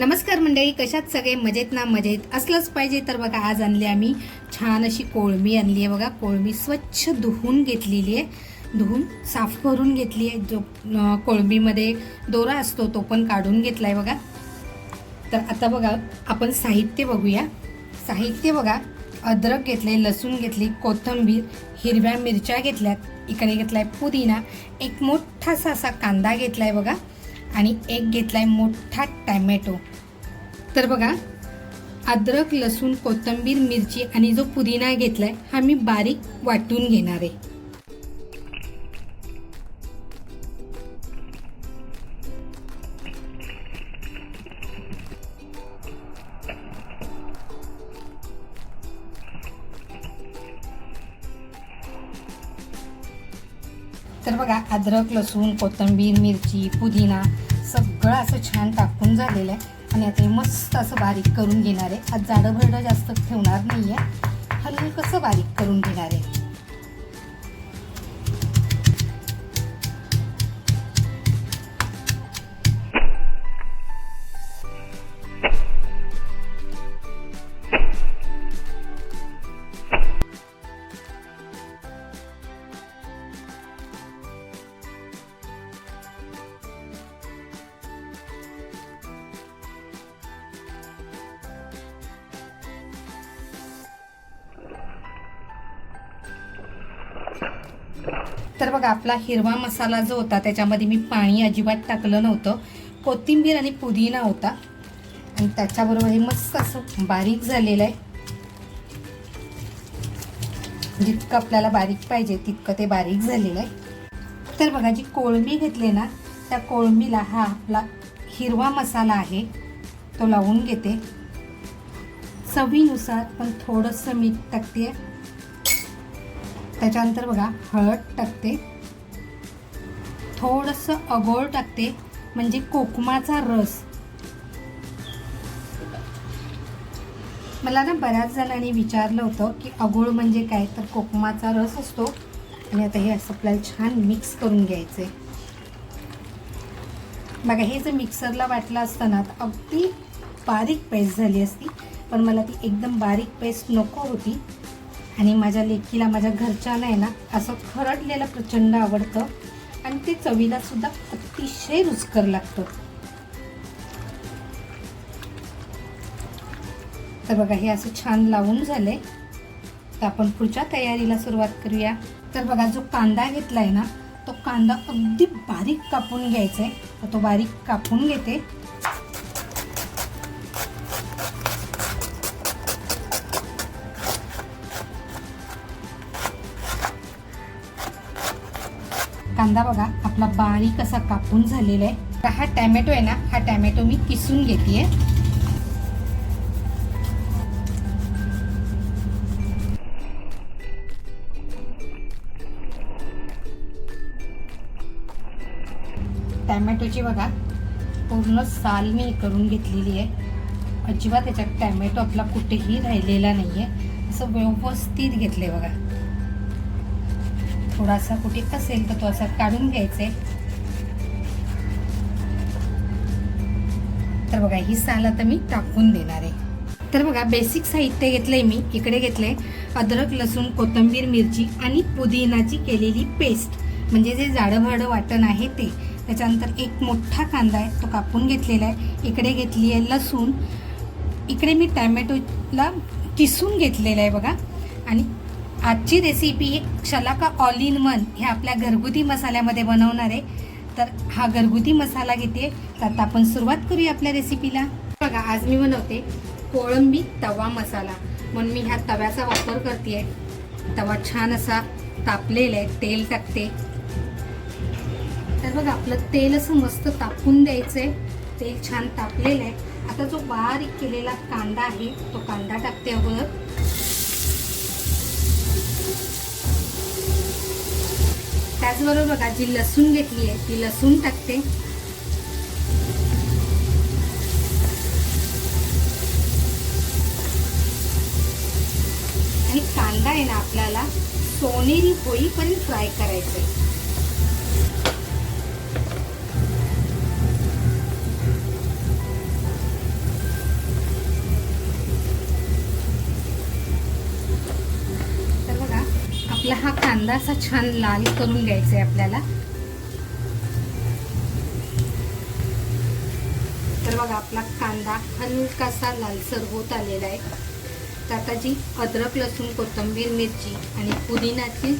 नमस्कार मंडळी कशात सगळे? मजेत ना? मजेत. असलंच पाहिजे तर बघा आज आणली आम्ही छान अशी कोळमी आणली आहे बघा. कोळमी स्वच्छ धुवून घेतलेली आहे. धुवून साफ करून घेतली आहे. जो कोळंबीमध्ये दोरा असतो तो पण काढून घेतला आहे बघा. तर आता बघा आपण साहित्य बघूया. साहित्य बघा. अद्रक घेतले लसूण घेतली कोथिंबीर हिरव्या मिरच्या घेतल्यात. इकडे घेतला आहे पुदिना. एक मोठासा असा कांदा घेतला आहे बघा. आणि एक घेतलाय मोठा टॅमॅटो. तर बघा अद्रक लसूण कोथिंबीर मिरची आणि जो पुदिना घेतलाय हा मी बारीक वाटून घेणार आहे. बघा अद्रक लसूण कोथिंबीर मिरची पुदिना सगळं असं छान टाकून झालेलं आहे. आणि आता हे मस्त असं बारीक करून घेणार आहे. आज जाडं भरडं जास्त ठेवणार नाही आहे हलकंसं बारीक करून घेणार आहे. तर बघा आपला हिरवा मसाला जो होता त्याच्यामध्ये मी पाणी अजिबात टाकलं नव्हतं. कोथिंबीर आणि पुदिना होता. आणि त्याच्याबरोबर हे मस्त असं बारीक झालेलं आहे. जितकं आपल्याला बारीक पाहिजे तितकं ते बारीक झालेलं आहे. तर बघा जी कोळंबी घेतली ना त्या कोळंबीला हा आपला हिरवा मसाला आहे. तो लावून घेते. चवीनुसार पण थोडंसं मीठ टाकते. त्याच्यानंतर बघा हळद टाकते. थोडंसं अगोळ टाकते म्हणजे कोकमाचा रस. मला ना बऱ्याच जणांनी विचारलं होतं की अगोळ म्हणजे काय? तर कोकमाचा रस असतो. आणि आता हे असं आपल्याला छान मिक्स करून घ्यायचं आहे बघा हे जर मिक्सरला वाटलं असतं ना तर अगदी बारीक पेस्ट झाली असती. पण मला ती एकदम बारीक पेस्ट नको होती. आणि माझ्या लेकीला माझ्या घरच्याला आहे ना असं खरडलेलं प्रचंड आवडतं. आणि ते चवीला सुद्धा अतिशय रुचकर लागतं. तर बघा हे असं छान लावून झालंय. तर आपण पुढच्या तयारीला सुरुवात करूया. तर बघा जो कांदा घेतलाय ना तो कांदा अगदी बारीक कापून घ्यायचा आहे तर तो बारीक कापून घेते. कांदा बघा आपला बारीक असा कापून झालेला आहे. तर हा टॅमॅटो आहे ना हा टॅमॅटो मी किसून घेते टॅमॅटोची बघा पूर्ण साल मी करून घेतलेली आहे. अजिबात त्याच्यात टॅमॅटो आपला कुठेही राहिलेला नाही आहे असं व्यवस्थित घेतले बघा. थोडासा कुठे असेल तर तो असा काढून घ्यायचा. आहे तर बघा ही साल आता मी टाकून देणार आहे. तर बघा बेसिक साहित्य घेतलंय मी इकडे घेतलंय. अद्रक लसूण कोथिंबीर मिरची आणि पुदिनाची केलेली पेस्ट म्हणजे जे जाडं भाडं वाटण आहे ते. त्याच्यानंतर एक मोठा कांदा आहे तो कापून घेतलेला आहे. इकडे घेतली आहे लसूण. इकडे मी टॅमॅटोला किसून घेतलेला आहे बघा. आणि आजची रेसिपी एक शलाका ऑल इन वन हे आपल्या घरगुती मसाल्यामध्ये बनवणार आहे. तर हा घरगुती मसाला घेते. तर आता आपण सुरुवात करूया आपल्या रेसिपीला बघा आज मी बनवते कोळंबी तवा मसाला. म्हणून मी ह्या तव्याचा वापर करते तवा छान असा तापलेला आहे तेल टाकते. तर बघा आपलं तेल असं मस्त तापून द्यायचं आहे तेल छान तापलेलं आहे. आता जो बारीक केलेला कांदा आहे तो कांदा टाकते अगोदर. त्याचबरोबर बघा जी लसूण घेतली आहे ती लसूण टाकते. आणि कांदा आहे ना आपल्याला सोनेरी होईपर्यंत फ्राय करायचं आहे कांदा असा छान लाल करून घ्यायचा आहे आपल्याला. तर बघा आपला कांदा हलकासा लालसर होत आलेला आहे. तर आता जी अद्रक लसूण कोथिंबीर मिरची आणि पुदिन्याची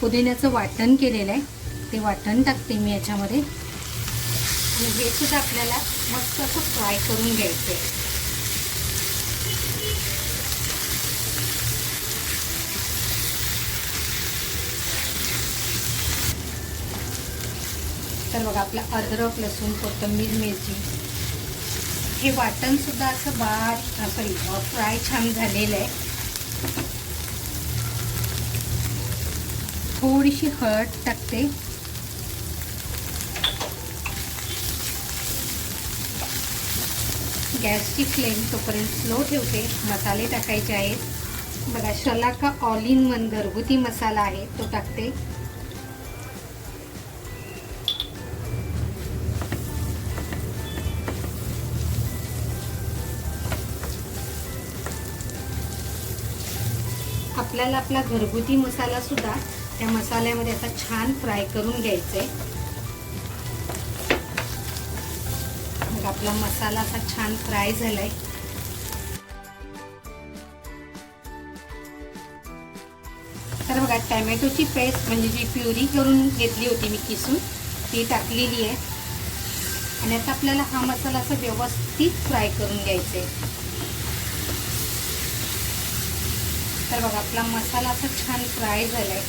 पुदिन्याचं वाटण केलेलं आहे. ते वाटण टाकते मी याच्यामध्ये. आणि हे सुद्धा आपल्याला मस्त असं फ्राय करून घ्यायचं आहे. तर बघा आपला अद्रक लसूण कोथिंबीर मिरची. हे वाटण सुद्धा असं बारीक सॉरी फ्राय छान झालेलं आहे. थोडीशी हळद टाकते. गॅसची फ्लेम तोपर्यंत स्लो ठेवते. मसाले टाकायचे आहेत. बघा शलाका ऑल इन वन घरगुती मसाला आहे तो टाकते. आपल्याला आपला घरगुती मसाला सुद्धा त्या मसाल्यामध्ये आता छान फ्राय करून घ्यायचा आहे मग आपला मसाला असा छान फ्राय झालाय. तर बघा टॅमॅटोची पेस्ट म्हणजे जी प्युरी करून घेतली होती मी किसून ती टाकलेली आहे. आणि आता आपल्याला हा मसाला असा व्यवस्थित फ्राय करून घ्यायचा आहे तर बघा आपला मसाला असा छान फ्राय झालाय.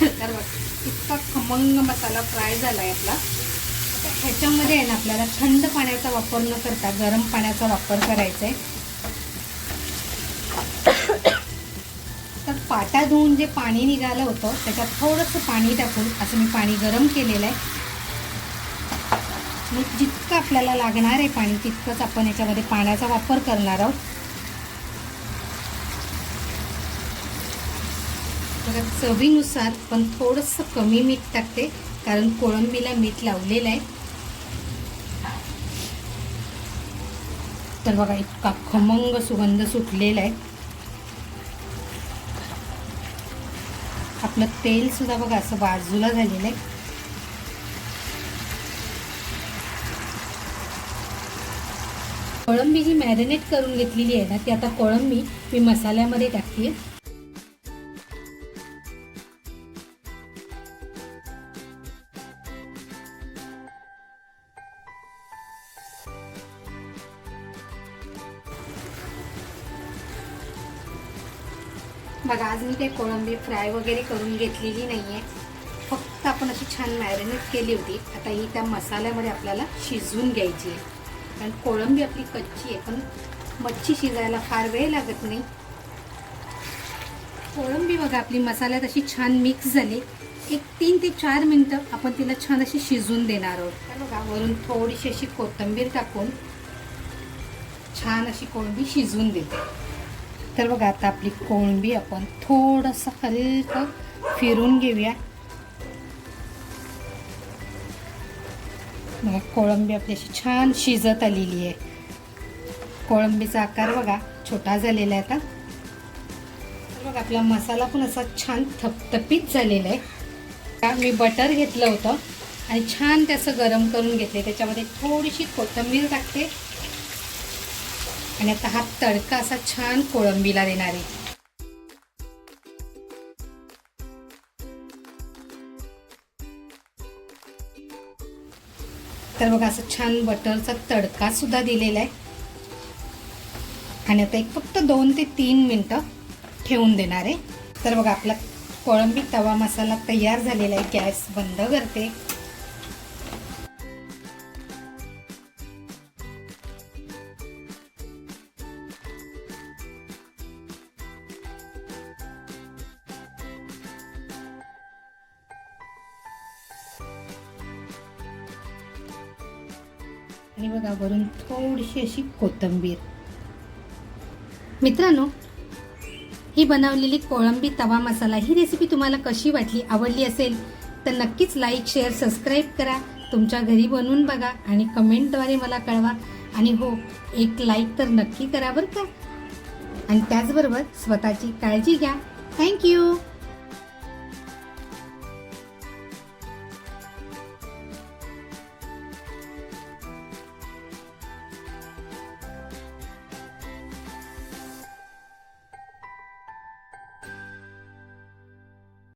तर बघा इतका खमंग मसाला फ्राय झालाय आपला. आता ह्याच्यामध्ये आहे ना आपल्याला थंड पाण्याचा वापर न करता गरम पाण्याचा वापर करायचा आहे तर पाटा धुवून जे पाणी निघालं होतं त्याच्यात थोडंसं पाणी टाकून असं मी पाणी गरम केलेलं आहे आणि जितकं आपल्याला लागणार आहे पाणी तितकंच आपण याच्यामध्ये पाण्याचा वापर करणार आहोत. बघा चवीनुसार पण थोडंसं कमी मीठ टाकते कारण कोळंबीला मीठ लावलेलं आहे. तर बघा इतका खमंग सुगंध सुटलेला आहे. आपलं तेलसुद्धा बघा असं बाजूला झालेलं आहे. कोळंबी जी मॅरिनेट करून घेतलेली आहे ना ती आता कोळंबी मी मसाल्यामध्ये टाकते. बघा आज मी ते कोळंबी फ्राय वगैरे करून घेतलेली नाही आहे फक्त आपण अशी छान मॅरिनेट केली होती. आता ही त्या मसाल्यामध्ये आपल्याला शिजवून घ्यायची आहे. कारण कोळंबी आपली कच्ची आहे पण मच्छी शिजायला फार वेळ लागत नाही. कोळंबी बघा आपली मसाल्यात अशी छान मिक्स झाली. एक तीन ते चार मिनटं आपण तिला छान अशी शिजवून देणार आहोत. तर बघा वरून थोडीशी अशी कोथिंबीर टाकून छान अशी कोळंबी शिजवून देते. तर बघा आता आपली कोळंबी आपण थोडंसं हलकं फिरून घेऊया. बघा कोळंबी आपली अशी छान शिजत आलेली आहे. कोळंबीचा आकार बघा छोटा झालेला आहे आता. बघा आपला मसाला पण असा छान थपथपीत झालेला आहे. का मी बटर घेतलं होतं आणि छान त्याचं गरम करून घेतले त्याच्यामध्ये थोडीशी कोथिंबीर टाकते. आणि आता हा तडका असा छान कोळंबीला देणार आहे. तर बघा असं छान बटरचा तडका सुद्धा दिलेला आहे. आणि आता एक फक्त दोन ते तीन मिनटं ठेवून देणार आहे. तर बघा आपला कोळंबी तवा मसाला तयार झालेला आहे. गॅस बंद करते. आणि बघा वरून थोडीशी अशी कोथिंबीर. मित्रांनो ही बनवलेली कोळंबी तवा मसाला ही रेसिपी तुम्हाला कशी वाटली आवडली असेल तर नक्कीच लाईक शेअर सबस्क्राईब करा. तुमच्या घरी बनवून बघा आणि कमेंटद्वारे मला कळवा. आणि हो एक लाईक तर नक्की करा बरं का. आणि त्याचबरोबर स्वतःची काळजी घ्या. थँक्यू